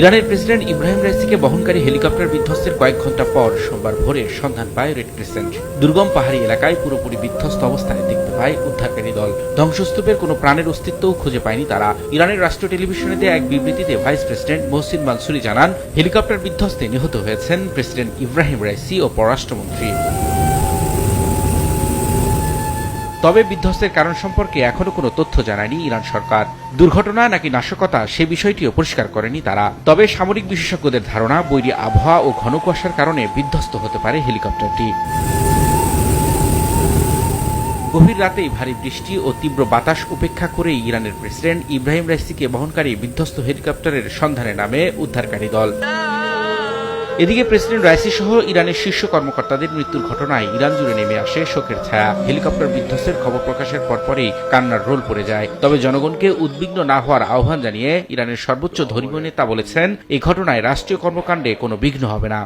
ইরানের প্রেসিডেন্ট ইব্রাহিম রাইসিকে বহনকারী হেলিকপ্টার বিধ্বস্তের কয়েক ঘণ্টা পর সোমবার ভোরে সন্ধান পায় রেড ক্রিসেন্ট। দুর্গম পাহাড়ি এলাকায় পুরোপুরি বিধ্বস্ত অবস্থায় দেখতে পায় উদ্ধারকারী দল। ধ্বংসস্তূপের কোনো প্রাণের অস্তিত্বও খুঁজে পায়নি তারা। ইরানের রাষ্ট্রীয় টেলিভিশনে দেয়া এক বিবৃতিতে ভাইস প্রেসিডেন্ট মোহসিন মানসুরি জানান, হেলিকপ্টার বিধ্বস্তে নিহত হয়েছেন প্রেসিডেন্ট ইব্রাহিম রাইসি ও পররাষ্ট্রমন্ত্রী। তবে বিধ্বস্তের কারণ সম্পর্কে এখনও কোনো তথ্য জানায়নি ইরান সরকার। দুর্ঘটনা নাকি নাশকতা সে বিষয়টিও পরিষ্কার করেনি তারা। তবে সামরিক বিশেষজ্ঞদের ধারণা, বৈরী আবহাওয়া ও ঘন কুয়াশার কারণে বিধ্বস্ত হতে পারে হেলিকপ্টারটি। গভীর রাতেই ভারী বৃষ্টি ও তীব্র বাতাস উপেক্ষা করেই ইরানের প্রেসিডেন্ট ইব্রাহিম রাইসিকে বহনকারী বিধ্বস্ত হেলিকপ্টারের সন্ধানে নামে উদ্ধারকারী দল। এদিকে প্রেসিডেন্ট রাইসি সহ ইরানের শীর্ষ কর্মকর্তাদের মৃত্যুর ঘটনায় ইরান জুড়ে নেমে আসে শোকের ছায়া। হেলিকপ্টার বিধ্বস্তের খবর প্রকাশের পরপরই কান্নার রোল পড়ে যায়। তবে জনগণকে উদ্বিগ্ন না হওয়ার আহ্বান জানিয়ে ইরানের সর্বোচ্চ ধর্মীয় নেতা বলেছেন এই ঘটনায় রাষ্ট্রীয় কর্মকাণ্ডে কোনো বিঘ্ন হবে না।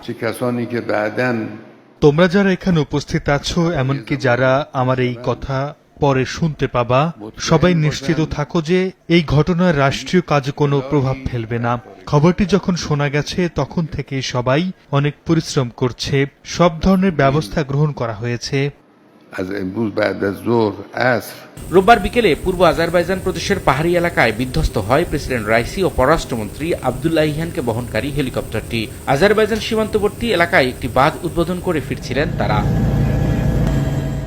তোমরা যারা এখানে উপস্থিত আছো এমনকি যারা আমার এই কথা পরে শুনতে পাবা সবাই নিশ্চিত থাকো যে এই ঘটনার রাষ্ট্রীয় কাজে কোনো প্রভাব ফেলবে না। খবরটি যখন শোনা গেছে তখন থেকে সবাই অনেক পরিশ্রম করছে। সব ধরনের ব্যবস্থা গ্রহণ করা হয়েছে। রোববার বিকেলে পূর্ব আজারবাইজান প্রদেশের পাহাড়ি এলাকায় বিধ্বস্ত হয় প্রেসিডেন্ট রাইসি ও পররাষ্ট্রমন্ত্রী আবদুল্লাহ ইহানকে বহনকারী হেলিকপ্টারটি। আজারবাইজান সীমান্তবর্তী এলাকায় একটি বাঁধ উদ্বোধন করে ফিরছিলেন তারা।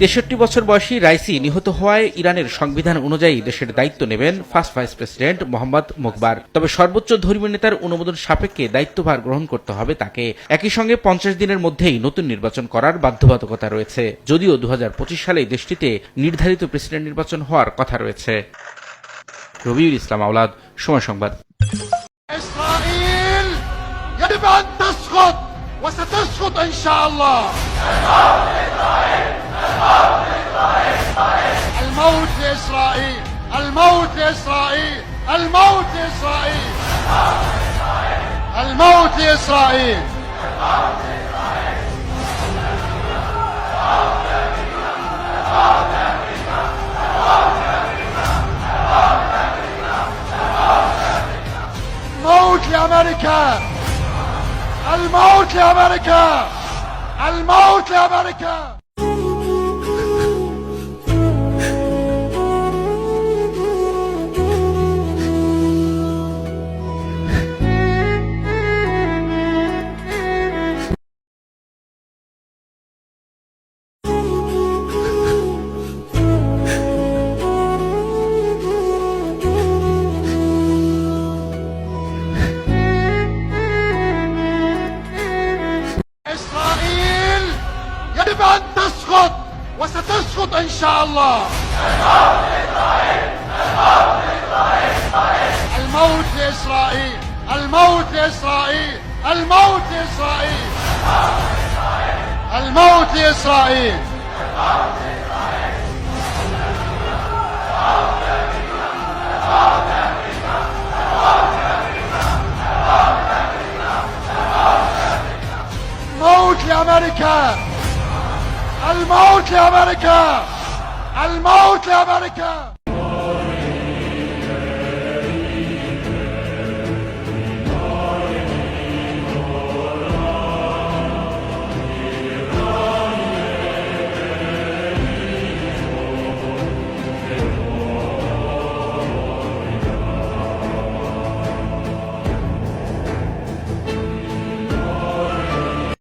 তেষট্টি বছর বয়সী রাইসি নিহত হওয়ায় ইরানের সংবিধান অনুযায়ী দেশের দায়িত্ব নেবেন first vice president Mohammad Mokbar তবে সর্বোচ্চ ধর্মীয় নেতার অনুমোদন সাপেক্ষে দায়িত্বভার গ্রহণ করতে হবে তাকে একই সঙ্গে পঞ্চাশ দিনের মধ্যেই নতুন নির্বাচন করার বাধ্যবাধকতা রয়েছে যদিও দু সালে দেশটিতে নির্ধারিত প্রেসিডেন্ট নির্বাচন হওয়ার কথা রয়েছে রবিউল ইসলাম আওলাদ সময় সংবাদ إسرائيل يجب أن تسقط وستسقط إن شاء الله الموت لإسرائيل الموت لإسرائيل الموت لإسرائيل. الموت لإسرائيل. الموت لأمريكا. الموت لأمريكا. الموت لأمريكا. شاء الله. الموت لإسرائيل. الموت لإسرائيل. الموت لإسرائيل. الموت لإسرائيل. الموت لأمريكا. الموت لأمريكا. الموت لأمريكا